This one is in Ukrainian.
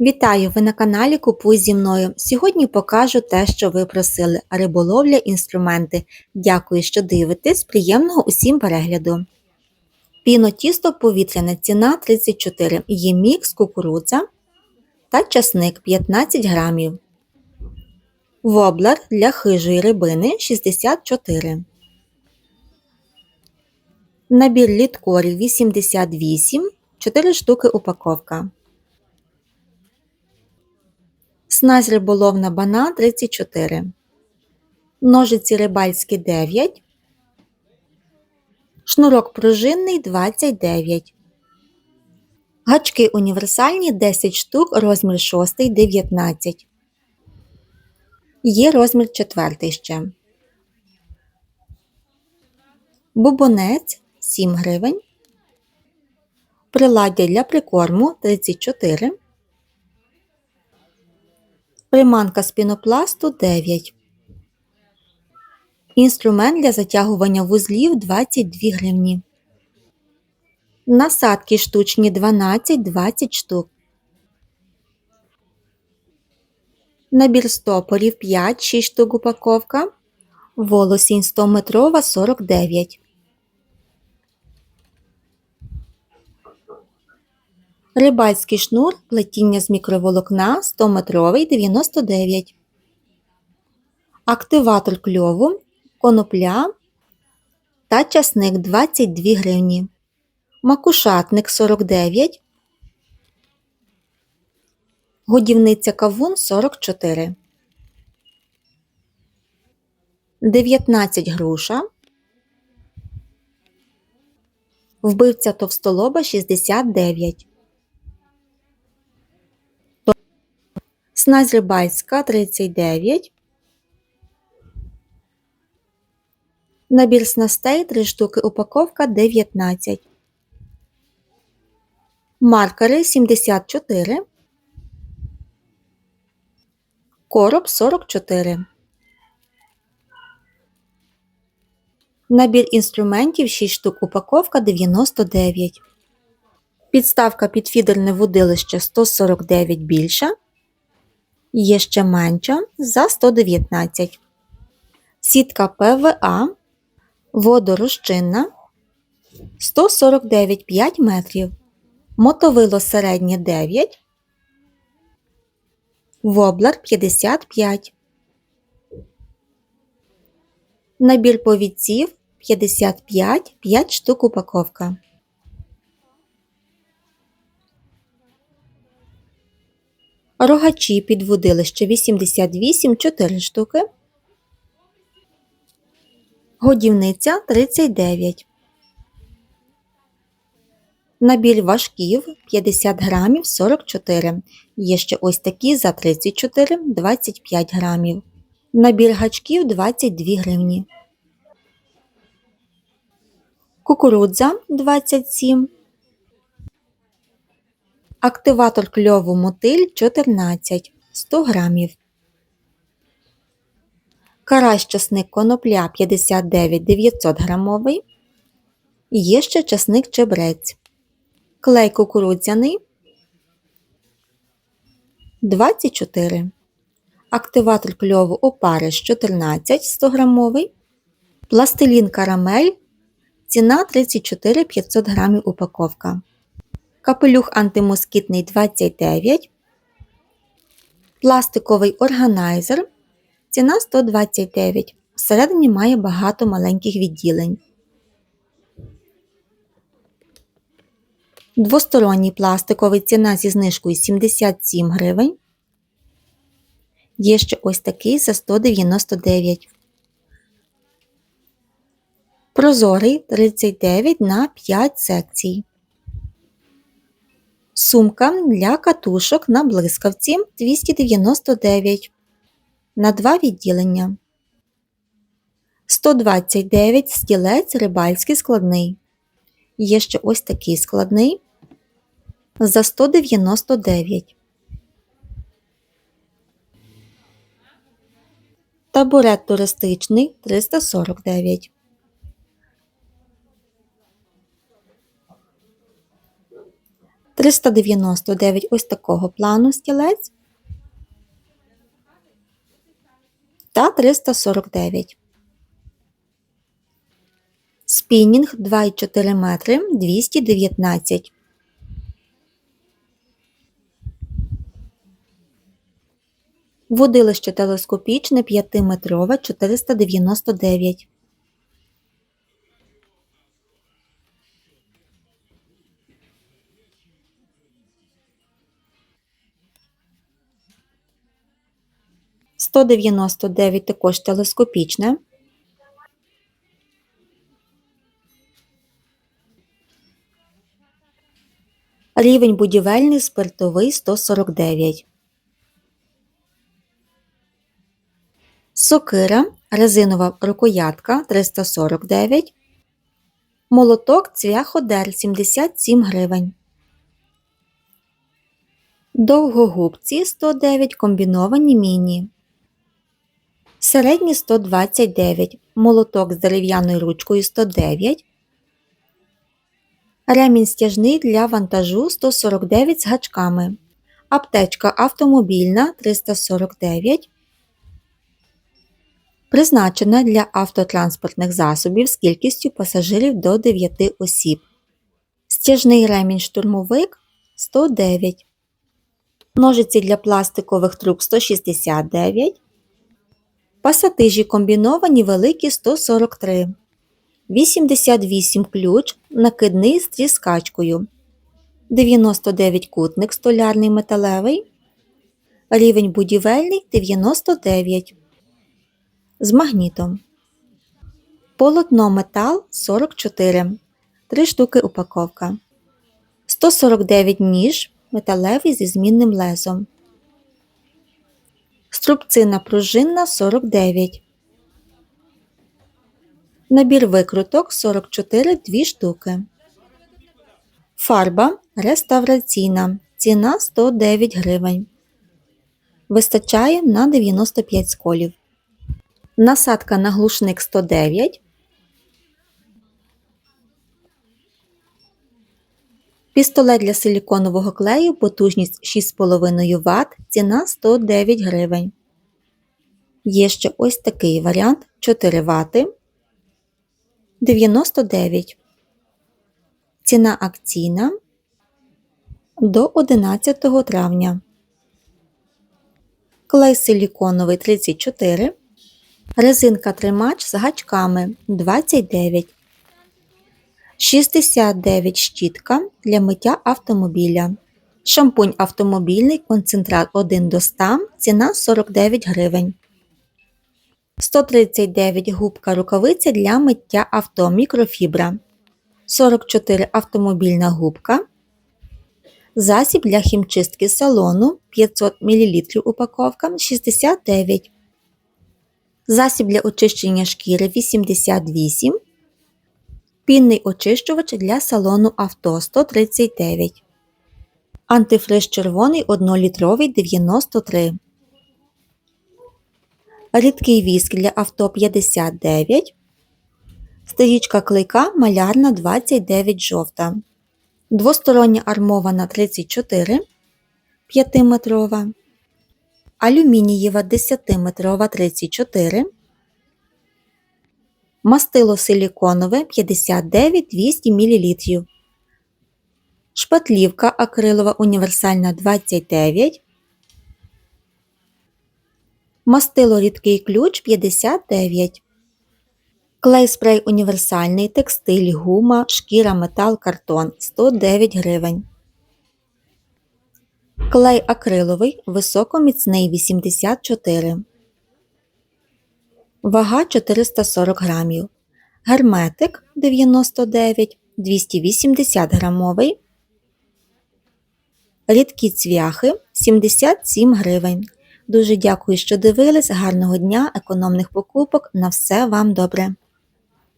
Вітаю! Ви на каналі Купуй зі мною. Сьогодні покажу те, що ви просили. Риболовля інструменти. Дякую, що дивитесь. Приємного усім перегляду. Піно тісто повітряна ціна 34. Є мікс кукурудза та часник 15 грамів. Воблер для хижої рибини 64. Набір літкорів 88. 4 штуки упаковка. Сназь риболовна бана 34. Ножиці рибальські 9. Шнурок пружинний 29. Гачки універсальні 10 штук, розмір 6 19. Є розмір 4 ще. Бубонець 7 гривень. Приладдя для прикорму 34. Приманка з пінопласту 9. Інструмент для затягування вузлів 22 гривні. Насадки штучні 12-20 штук. Набір стопорів 5-6 штук упаковка. Волосінь 100 метрова 49. Рибальський шнур плетіння з мікроволокна 100 метровий 99. Активатор кльову, конопля та часник 22 гривні. Макушатник 49. Годівниця кавун 44. 19 груша. Вбивця товстолоба 69. Сназь рибальська 39. Набір снастей 3 штуки упаковка 19. Маркери 74. Короб 44. Набір інструментів 6 штук упаковка 99. Підставка під фідерне водилище 149 більша. Є ще менша за 119. Сітка ПВА водорозчинна 149 метрів. Мотовило середнє 9. Воблер 55. Набір повідців 55 5 штук упаковка. Рогачі під водилище 88 4 штуки. Годівниця 39. Набір важків 50 грамів 44. Є ще ось такі за 34 25 грамів. Набір гачків 22 гривні. Кукурудза 27. Активатор кльову мотиль 14 100 грамів. Карась часник конопля 59 900 грамовий. Є ще часник чебрець. Клей кукурудзяний 24. Активатор кльову опариш 14 100 грамовий. Пластилін карамель. Ціна 34 500 грамів упаковка. Капелюх антимоскітний 29. Пластиковий органайзер. Ціна 129. Всередині має багато маленьких відділень. Двосторонній пластиковий ціна зі знижкою 77 гривень. Є ще ось такий за 199. Прозорий 39 на 5 секцій. Сумка для катушок на блискавці 299 на 2 відділення. 129 стілець рибальський складний. Є ще ось такий складний за 199. Табурет туристичний 349. 399 ось такого плану стілець та 349. Спінінг 2,4 метри 219. Водилище телескопічне 5-метрове 499. Сто дев'яносто дев'ять також телескопічне. Рівень будівельний спиртовий 149. Сокира, резинова рукоятка 349. Молоток цвяходер 77 гривень. Довгогубці 109 комбіновані міні. Середні 129. Молоток з дерев'яною ручкою 109. Ремінь стяжний для вантажу 149 з гачками. Аптечка автомобільна 349. Призначена для автотранспортних засобів з кількістю пасажирів до 9 осіб. Стяжний ремінь штурмовик 109. Ножиці для пластикових труб 169. Пасатижі комбіновані великі 143. 88 ключ накидний з тріскачкою. 99 кутник столярний металевий. Рівень будівельний 99 з магнітом. Полотно метал 44. 3 штуки упаковка. 149 ніж металевий зі змінним лезом. Струбцина пружинна 49. Набір викруток 44 2 штуки. Фарба реставраційна. Ціна 109 гривень. Вистачає на 95 сколів. Насадка на глушник 109. Пістолет для силіконового клею, потужність 6,5 Вт, ціна 109 гривень. Є ще ось такий варіант 4 Вт 99. Ціна акційна до 11 травня. Клей силіконовий 34. Резинка тримач з гачками 29. 69 щітка для миття автомобіля. Шампунь автомобільний концентрат 1 до 100, ціна 49 гривень. 139 губка рукавиця для миття авто мікрофібра. 44 автомобільна губка. Засіб для хімчистки салону 500 мл упаковка 69. Засіб для очищення шкіри 88. Пінний очищувач для салону авто 139. Антифриз червоний 1-літровий 93. Рідкий віск для авто 59. Стрічка клейка малярна 29 жовта. Двостороння армована 34 5-метрова. Алюмінієва 10-метрова 34. Мастило силіконове 59 200 мл. Шпатлівка акрилова універсальна 29. Мастило рідкий ключ 59. Клей спрей універсальний, текстиль, гума, шкіра, метал, картон 109 гривень. Клей акриловий високоміцний 84. Вага 440 грамів. Герметик 99 280 грамовий. Рідкі цвяхи 77 гривень. Дуже дякую, що дивились. Гарного дня, економних покупок. На все вам добре!